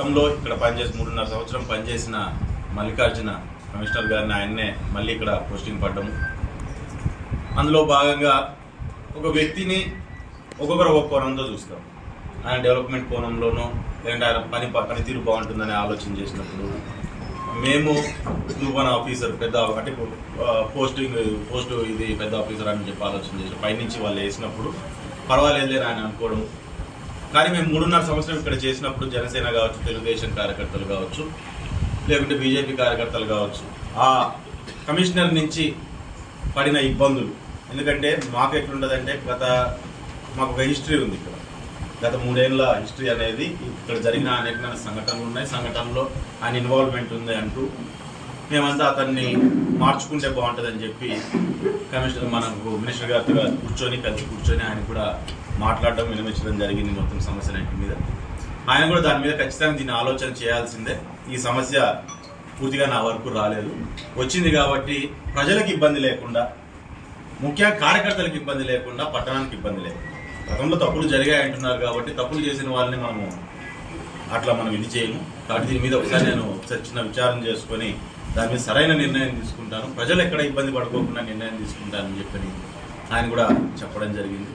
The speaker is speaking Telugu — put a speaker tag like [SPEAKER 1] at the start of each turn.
[SPEAKER 1] గతంలో ఇక్కడ పనిచేసి మూడున్నర సంవత్సరం పనిచేసిన మల్లికార్జున కమిషనర్ గారిని ఆయన్నే మళ్ళీ ఇక్కడ పోస్టింగ్ పడ్డము. అందులో భాగంగా ఒక వ్యక్తిని ఒక్కొక్కరు ఒక్కొక్క కోణంతో చూస్తాం. ఆయన డెవలప్మెంట్ కోణంలోనూ లేదంటే ఆయన పని పనితీరు బాగుంటుందని ఆలోచన చేసినప్పుడు మేము నువ్వు మన ఆఫీసర్ పెద్ద అంటే పోస్టింగ్ పోస్ట్ ఇది పెద్ద ఆఫీసర్ అని చెప్పి ఆలోచన చేసి పైనుంచి వాళ్ళు వేసినప్పుడు పర్వాలేదులే ఆయన అనుకోవడం కానీ మేము మూడున్నర సంవత్సరం ఇక్కడ చేసినప్పుడు జనసేన కావచ్చు తెలుగుదేశం కార్యకర్తలు కావచ్చు లేకుంటే బీజేపీ కార్యకర్తలు కావచ్చు ఆ కమిషనర్ నుంచి పడిన ఇబ్బందులు. ఎందుకంటే మాకు ఎట్లుంటుందంటే గత మాకు ఒక హిస్టరీ ఉంది ఇక్కడ. గత మూడేళ్ళ హిస్టరీ అనేది ఇక్కడ జరిగిన అనేకమైన సంఘటనలు ఉన్నాయి. సంఘటనలో ఆయన ఇన్వాల్వ్మెంట్ ఉంది అంటూ మేమంతా అతన్ని మార్చుకుంటే బాగుంటుందని చెప్పి కమిషనర్ మనకు మినిస్టర్ గారితో కూర్చొని కలిసి కూర్చొని ఆయన కూడా మాట్లాడడం వినమించడం జరిగింది మొత్తం సమస్యలన్నింటి మీద. ఆయన కూడా దాని మీద ఖచ్చితంగా దీన్ని ఆలోచన చేయాల్సిందే. ఈ సమస్య పూర్తిగా నా వరకు రాలేదు. వచ్చింది కాబట్టి ప్రజలకు ఇబ్బంది లేకుండా ముఖ్యంగా కార్యకర్తలకు ఇబ్బంది లేకుండా పట్టణానికి ఇబ్బంది లేకుండా గతంలో తప్పులు జరిగాయి అంటున్నారు కాబట్టి తప్పులు చేసిన వాళ్ళని మనము అట్లా మనం ఇది చేయము. కాబట్టి దీని మీద ఒకసారి నేను చిన్న విచారం చేసుకొని దాని మీద సరైన నిర్ణయం తీసుకుంటాను. ప్రజలు ఎక్కడ ఇబ్బంది పడుకోకుండా నిర్ణయం తీసుకుంటానని చెప్పని ఆయన కూడా చెప్పడం జరిగింది.